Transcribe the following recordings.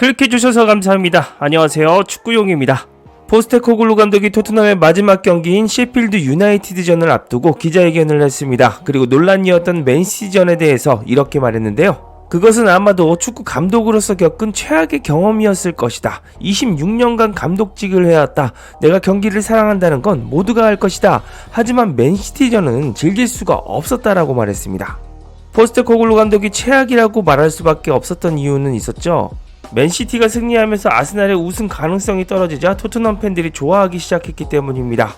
클릭해주셔서 감사합니다. 안녕하세요. 축구용입니다. 포스테코글루 감독이 토트넘의 마지막 경기인 셰필드 유나이티드전을 앞두고 기자회견을 했습니다. 그리고 논란이었던 맨시전에 대해서 이렇게 말했는데요. 그것은 아마도 축구 감독으로서 겪은 최악의 경험이었을 것이다. 26년간 감독직을 해왔다. 내가 경기를 사랑한다는 건 모두가 알 것이다. 하지만 맨시티전은 즐길 수가 없었다라고 말했습니다. 포스테코글루 감독이 최악이라고 말할 수밖에 없었던 이유는 있었죠. 맨시티가 승리하면서 아스날의 우승 가능성이 떨어지자 토트넘 팬들이 좋아하기 시작했기 때문입니다.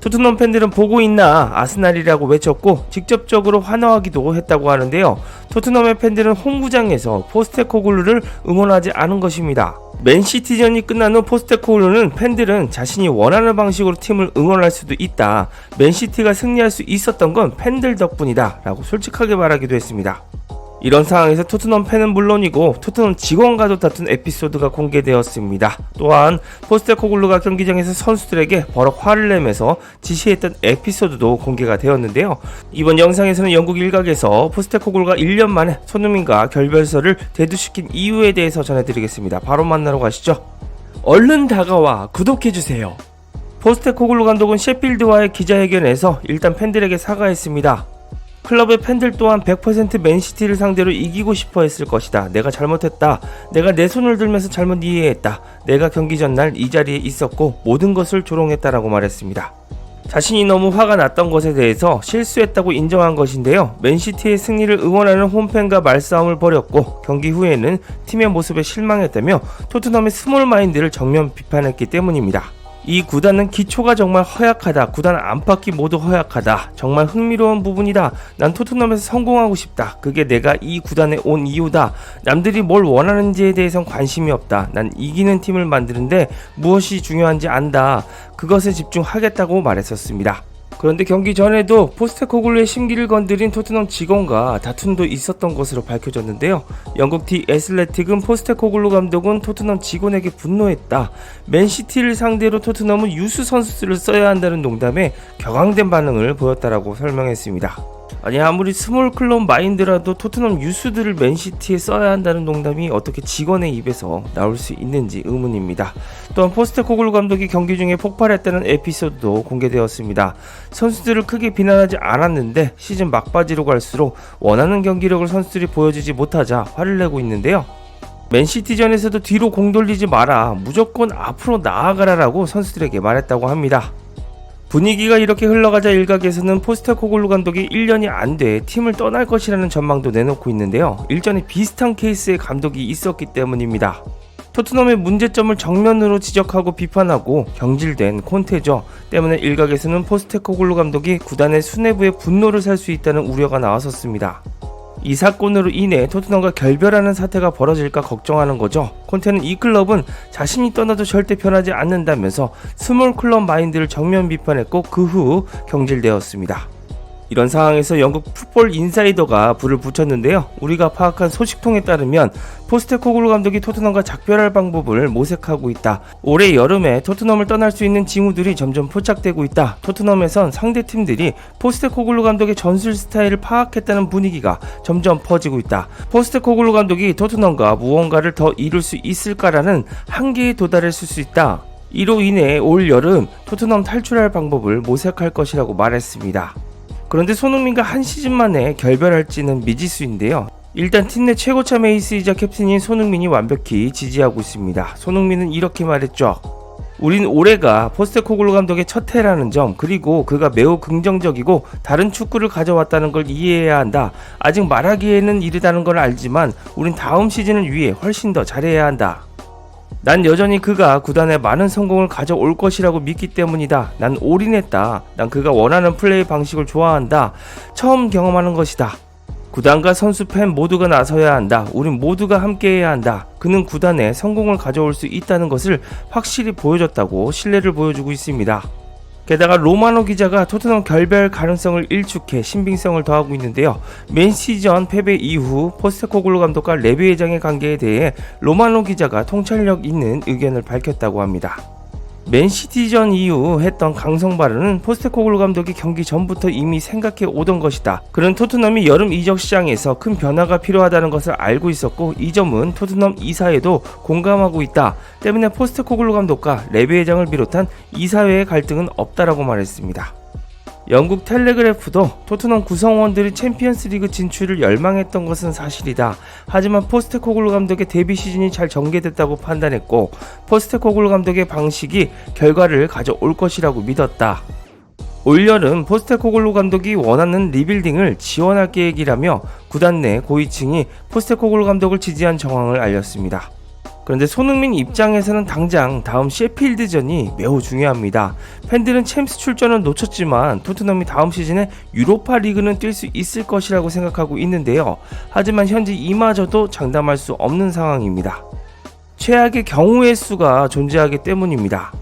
토트넘 팬들은 보고 있나 아스날이라고 외쳤고 직접적으로 환호하기도 했다고 하는데요. 토트넘의 팬들은 홈구장에서 포스테코글루를 응원하지 않은 것입니다. 맨시티전이 끝난 후 포스테코글루는 팬들은 자신이 원하는 방식으로 팀을 응원할 수도 있다. 맨시티가 승리할 수 있었던 건 팬들 덕분이다. 라고 솔직하게 말하기도 했습니다. 이런 상황에서 토트넘 팬은 물론이고 토트넘 직원과도 다툰 에피소드가 공개되었습니다. 또한 포스테코글루가 경기장에서 선수들에게 버럭 화를 내면서 지시했던 에피소드도 공개가 되었는데요. 이번 영상에서는 영국 일각에서 포스테코글루가 1년 만에 손흥민과 결별설을 대두시킨 이유에 대해서 전해드리겠습니다. 바로 만나러 가시죠. 얼른 다가와 구독해주세요. 포스테코글루 감독은 셰필드와의 기자회견에서 일단 팬들에게 사과했습니다. 클럽의 팬들 또한 100% 맨시티를 상대로 이기고 싶어 했을 것이다. 내가 잘못했다. 내가 내 손을 들면서 잘못 이해했다. 내가 경기 전날 이 자리에 있었고 모든 것을 조롱했다라고 말했습니다. 자신이 너무 화가 났던 것에 대해서 실수했다고 인정한 것인데요. 맨시티의 승리를 응원하는 홈팬과 말싸움을 벌였고 경기 후에는 팀의 모습에 실망했다며 토트넘의 스몰 마인드를 정면 비판했기 때문입니다. 이 구단은 기초가 정말 허약하다. 구단 안팎이 모두 허약하다. 정말 흥미로운 부분이다. 난 토트넘에서 성공하고 싶다. 그게 내가 이 구단에 온 이유다. 남들이 뭘 원하는지에 대해선 관심이 없다. 난 이기는 팀을 만드는데 무엇이 중요한지 안다. 그것에 집중하겠다고 말했었습니다. 그런데 경기 전에도 포스테코글루의 심기를 건드린 토트넘 직원과 다툼도 있었던 것으로 밝혀졌는데요. 영국 디 애슬레틱은 포스테코글루 감독은 토트넘 직원에게 분노했다. 맨시티를 상대로 토트넘은 유수 선수들을 써야 한다는 농담에 격앙된 반응을 보였다라고 설명했습니다. 아니 아무리 스몰 클럽 마인드라도 토트넘 유수들을 맨시티에 써야 한다는 농담이 어떻게 직원의 입에서 나올 수 있는지 의문입니다. 또한 포스테코글루 감독이 경기 중에 폭발했다는 에피소드도 공개되었습니다. 선수들을 크게 비난하지 않았는데 시즌 막바지로 갈수록 원하는 경기력을 선수들이 보여주지 못하자 화를 내고 있는데요. 맨시티전에서도 뒤로 공 돌리지 마라. 무조건 앞으로 나아가라라고 선수들에게 말했다고 합니다. 분위기가 이렇게 흘러가자 일각에서는 포스테코글루 감독이 1년이 안 돼 팀을 떠날 것이라는 전망도 내놓고 있는데요. 일전에 비슷한 케이스의 감독이 있었기 때문입니다. 토트넘의 문제점을 정면으로 지적하고 비판하고 경질된 콘테죠. 때문에 일각에서는 포스테코글루 감독이 구단의 수뇌부의 분노를 살 수 있다는 우려가 나왔었습니다. 이 사건으로 인해 토트넘과 결별하는 사태가 벌어질까 걱정하는 거죠. 콘테는 이 클럽은 자신이 떠나도 절대 변하지 않는다면서 스몰 클럽 마인드를 정면 비판했고 그 후 경질되었습니다. 이런 상황에서 영국 풋볼 인사이더가 불을 붙였는데요. 우리가 파악한 소식통에 따르면 포스테코글루 감독이 토트넘과 작별할 방법을 모색하고 있다. 올해 여름에 토트넘을 떠날 수 있는 징후들이 점점 포착되고 있다. 토트넘에선 상대 팀들이 포스테코글루 감독의 전술 스타일을 파악했다는 분위기가 점점 퍼지고 있다. 포스테코글루 감독이 토트넘과 무언가를 더 이룰 수 있을까라는 한계에 도달했을 수 있다. 이로 인해 올 여름 토트넘 탈출할 방법을 모색할 것이라고 말했습니다. 그런데 손흥민과 한 시즌 만에 결별할지는 미지수인데요. 일단 팀 내 최고참 에이스이자 캡틴인 손흥민이 완벽히 지지하고 있습니다. 손흥민은 이렇게 말했죠. 우린 올해가 포스테코글루 감독의 첫 해라는 점 그리고 그가 매우 긍정적이고 다른 축구를 가져왔다는 걸 이해해야 한다. 아직 말하기에는 이르다는 걸 알지만 우린 다음 시즌을 위해 훨씬 더 잘해야 한다. 난 여전히 그가 구단에 많은 성공을 가져올 것이라고 믿기 때문이다. 난 올인했다. 난 그가 원하는 플레이 방식을 좋아한다. 처음 경험하는 것이다. 구단과 선수 팬 모두가 나서야 한다. 우린 모두가 함께해야 한다. 그는 구단에 성공을 가져올 수 있다는 것을 확실히 보여줬다고 신뢰를 보여주고 있습니다. 게다가 로마노 기자가 토트넘 결별 가능성을 일축해 신빙성을 더하고 있는데요. 맨 시전 패배 이후 포스테코글루 감독과 레비 회장의 관계에 대해 로마노 기자가 통찰력 있는 의견을 밝혔다고 합니다. 맨시티전 이후 했던 강성 발언은 포스테코글루 감독이 경기 전부터 이미 생각해 오던 것이다. 그는 토트넘이 여름 이적 시장에서 큰 변화가 필요하다는 것을 알고 있었고 이 점은 토트넘 이사회도 공감하고 있다. 때문에 포스테코글루 감독과 레비 회장을 비롯한 이사회의 갈등은 없다라고 말했습니다. 영국 텔레그래프도 토트넘 구성원들이 챔피언스리그 진출을 열망했던 것은 사실이다. 하지만 포스테코글루 감독의 데뷔 시즌이 잘 전개됐다고 판단했고 포스테코글루 감독의 방식이 결과를 가져올 것이라고 믿었다. 올여름 포스테코글루 감독이 원하는 리빌딩을 지원할 계획이라며 구단 내 고위층이 포스테코글루 감독을 지지한 정황을 알렸습니다. 그런데 손흥민 입장에서는 당장 다음 셰필드전이 매우 중요합니다. 팬들은 챔스 출전은 놓쳤지만 토트넘이 다음 시즌에 유로파 리그는 뛸 수 있을 것이라고 생각하고 있는데요. 하지만 현재 이마저도 장담할 수 없는 상황입니다. 최악의 경우의 수가 존재하기 때문입니다.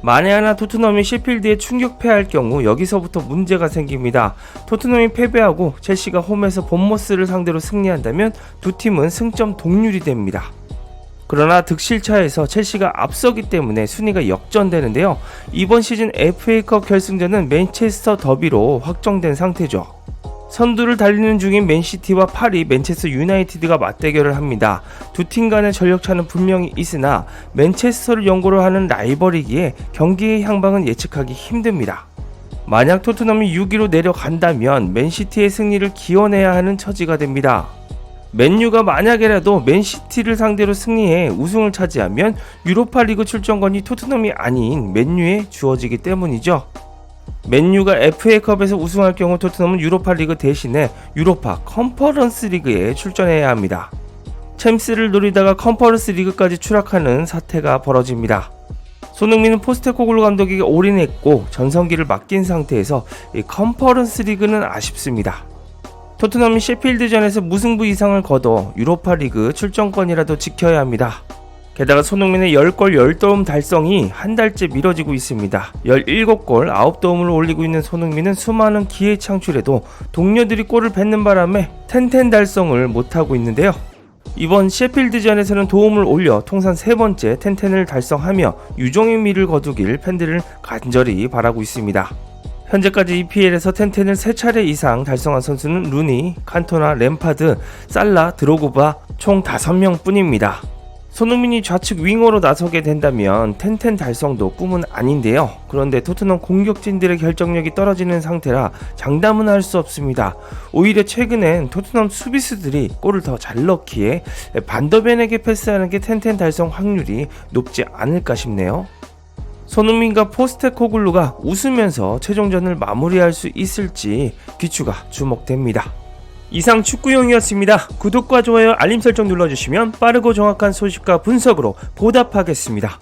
만에 하나 토트넘이 셰필드에 충격 패할 경우 여기서부터 문제가 생깁니다. 토트넘이 패배하고 첼시가 홈에서 본머스를 상대로 승리한다면 두 팀은 승점 동률이 됩니다. 그러나 득실차에서 첼시가 앞서기 때문에 순위가 역전되는데요. 이번 시즌 FA컵 결승전은 맨체스터 더비로 확정된 상태죠. 선두를 달리는 중인 맨시티와 파리, 맨체스터 유나이티드가 맞대결을 합니다. 두 팀 간의 전력차는 분명히 있으나 맨체스터를 연고로 하는 라이벌이기에 경기의 향방은 예측하기 힘듭니다. 만약 토트넘이 6위로 내려간다면 맨시티의 승리를 기원해야 하는 처지가 됩니다. 맨유가 만약에라도 맨시티를 상대로 승리해 우승을 차지하면 유로파리그 출전권이 토트넘이 아닌 맨유에 주어지기 때문이죠. 맨유가 FA컵에서 우승할 경우 토트넘은 유로파리그 대신에 유로파 컨퍼런스 리그에 출전해야 합니다. 챔스를 노리다가 컨퍼런스 리그까지 추락하는 사태가 벌어집니다. 손흥민은 포스테코글루 감독에게 올인했고 전성기를 맡긴 상태에서 이 컨퍼런스 리그는 아쉽습니다. 토트넘이 셰필드전에서 무승부 이상을 거둬 유로파리그 출전권이라도 지켜야 합니다. 게다가 손흥민의 10골 10도움 달성이 한 달째 미뤄지고 있습니다. 17골 9도움을 올리고 있는 손흥민은 수많은 기회 창출에도 동료들이 골을 뱉는 바람에 텐텐 달성을 못하고 있는데요. 이번 셰필드전에서는 도움을 올려 통산 세 번째 텐텐을 달성하며 유종의 미를 거두길 팬들을 간절히 바라고 있습니다. 현재까지 EPL에서 텐텐을 3차례 이상 달성한 선수는 루니, 칸토나, 램파드, 살라, 드로그바 총 5명 뿐입니다. 손흥민이 좌측 윙어로 나서게 된다면 텐텐 달성도 꿈은 아닌데요. 그런데 토트넘 공격진들의 결정력이 떨어지는 상태라 장담은 할 수 없습니다. 오히려 최근엔 토트넘 수비수들이 골을 더 잘 넣기에 반더벤에게 패스하는 게 텐텐 달성 확률이 높지 않을까 싶네요. 손흥민과 포스테코글루가 웃으면서 최종전을 마무리할 수 있을지 귀추가 주목됩니다. 이상 축구용이었습니다. 구독과 좋아요, 알림 설정 눌러주시면 빠르고 정확한 소식과 분석으로 보답하겠습니다.